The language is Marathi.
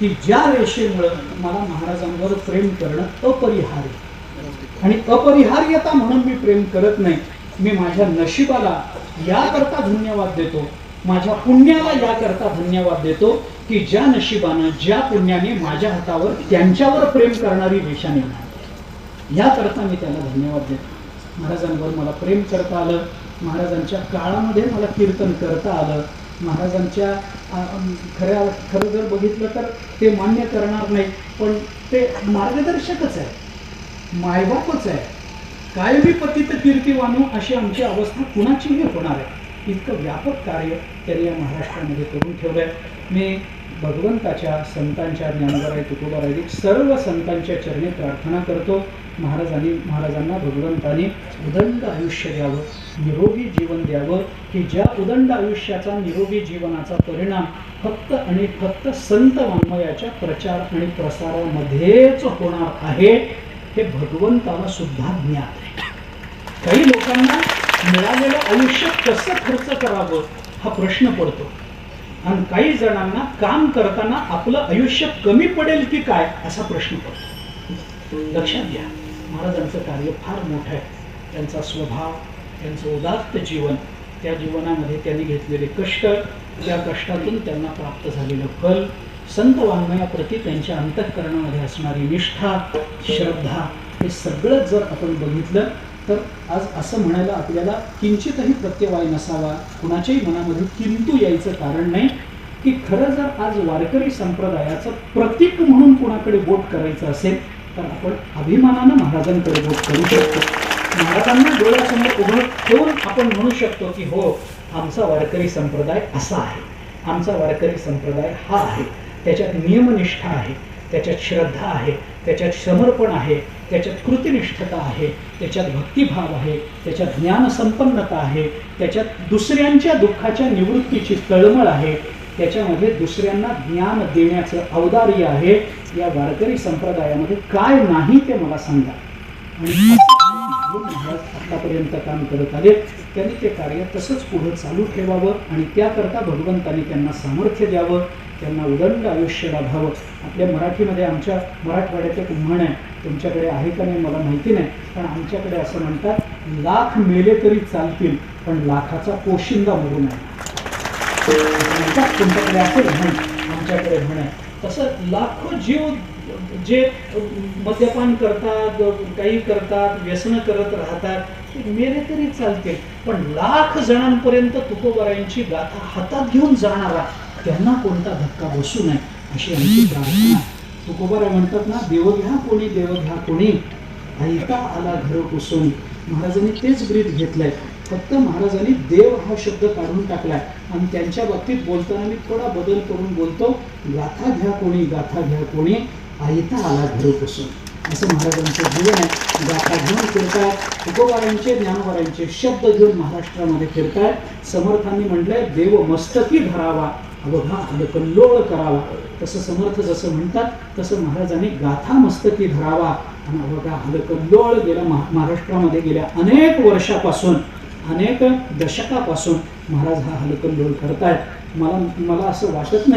की ज्या रेषेमुळं मला महाराजांवर प्रेम करणं अपरिहार्य आणि अपरिहार्यता म्हणून मी प्रेम करत नाही मी माझ्या नशिबाला याकरता धन्यवाद देतो माझ्या पुण्याला याकरता धन्यवाद देतो की ज्या नशिबानं ज्या पुण्याने माझ्या हातावर त्यांच्यावर प्रेम करणारी रेषा निर्माण याकरता मी त्याला धन्यवाद देतो. महाराजांवर मला प्रेम करता आलं महाराजांच्या काळामध्ये मला कीर्तन करता आलं महाराजांच्या खऱ्या खरं जर बघितलं तर ते मान्य करणार नाही पण ते मार्गदर्शकच आहे. मायबापच आहे. कायमी पतित कीर्तीवानू अशी आमची अवस्था कुणाचीही होणार आहे. इतकं व्यापक कार्य त्यांनी या महाराष्ट्रामध्ये करून ठेवलं आहे मी भगवंताच्या संतांच्या ज्ञानवराय तुकोबाराय सर्व संतांच्या चरणी प्रार्थना करतो. महाराजांनी महाराजांना भगवंताने उदंड आयुष्य द्यावं निरोगी जीवन द्यावं की ज्या उदंड आयुष्याचा निरोगी जीवनाचा परिणाम फक्त आणि फक्त संत वाङ्मयाच्या प्रचार आणि प्रसारामध्येच होणार आहे हे भगवंताला सुद्धा ज्ञात आहे. काही लोकांना मिळालेलं आयुष्य कसं खर्च करावं हा प्रश्न पडतो. आणि काही जणांना काम करताना आपलं आयुष्य कमी पडेल की काय असा प्रश्न पडतो. लक्षात घ्या महाराजांचं कार्य फार मोठं आहे. त्यांचा स्वभाव त्यांचं उदात्त जीवन त्या जीवनामध्ये त्यांनी घेतलेले कष्ट त्या कष्टातून त्यांना प्राप्त झालेलं फल संत वाङ्मयाप्रती त्यांच्या अंतःकरणामध्ये असणारी निष्ठा श्रद्धा हे सगळं जर आपण बघितलं तर आज असं म्हणायला आपल्याला किंचितही प्रत्यवाय नसावा कुणाच्याही मनामध्ये किंतु यायचं कारण नाही की खरं जर आज वारकरी संप्रदायाचं प्रतीक म्हणून कुणाकडे बोट करायचं असेल तर आपण अभिमानानं महाराजांकडे बोट करू शकतो. महाराजांना डोळ्यासमोर उभं ठेवून आपण म्हणू शकतो की हो आमचा वारकरी संप्रदाय असा आहे. आमचा वारकरी संप्रदाय हा आहे. त्याच्यात नियमनिष्ठा आहे. त्याच्यात श्रद्धा आहे. त्याच्यात समर्पण आहे. त्याच्यात कृतिनिष्ठता आहे त्याच्यात भक्तिभाव आहे त्याच्यात ज्ञानसंपन्नता आहे त्याच्यात दुसऱ्यांच्या दुःखाच्या निवृत्तीची तळमळ आहे त्याच्यामध्ये दुसऱ्यांना ज्ञान देण्याचं औदार्य आहे. या वारकरी संप्रदायामध्ये काय नाही ते मला सांगा. आणि महाराज आतापर्यंत काम करत आले त्यांनी ते कार्य तसंच पुढं चालू ठेवावं आणि त्याकरता भगवंतांनी त्यांना सामर्थ्य द्यावं. त्यांना उदंड आयुष्य लाभावं. आपल्या मराठीमध्ये आमच्या मराठवाड्याचं एक म्हण आहे. तुमच्याकडे आहे का नाही मला माहिती नाही. पण आमच्याकडे असं म्हणतात लाख मेले तरी चालतील पण लाखाचा पोशिंदा मरू नये. म्हणतात तुमच्याकडे असेल म्हण आमच्याकडे म्हण आहे. तसं लाखो जीव जे मद्यपान करतात काही करतात व्यसन करत राहतात ते मेले तरी चालतील. पण लाख जणांपर्यंत तुकोबारायांची गाथा हातात घेऊन जाणारा त्यांना कोणता धक्का बसू नये अशी आमची प्रार्थना आहे. म्हणतात ना देव घ्या कोणी देव घ्या कोणी. ऐका आला घर पुसून. महाराजांनी तेच ब्रीद घेतलंय. फक्त महाराजांनी देव हा शब्द काढून टाकलाय. आणि त्यांच्या बाबतीत बोलताना मी थोडा बदल करून बोलतो. गाथा घ्या कोणी गाथा घ्या कोणी. आयता आला घर पुसून. असं महाराजांचं जीवन आहे. गाथा घेऊन फिरताय तुकोबारांचे ज्ञानवारांचे शब्द घेऊन महाराष्ट्रामध्ये फिरताय समर्थांनी म्हटलंय देव मस्तकी धरावा. अवघा हलकल्लोळ करावा. तसं समर्थ जसं म्हणतात तसं महाराजांनी गाथा मस्तकी धरावा. आणि अवघा हलकल्लोळ गेल्या महा महाराष्ट्रामध्ये गेल्या अनेक वर्षापासून अनेक दशकापासून महाराज हा हलकल्लोळ करतायत. मला मला असं वाटत नाही.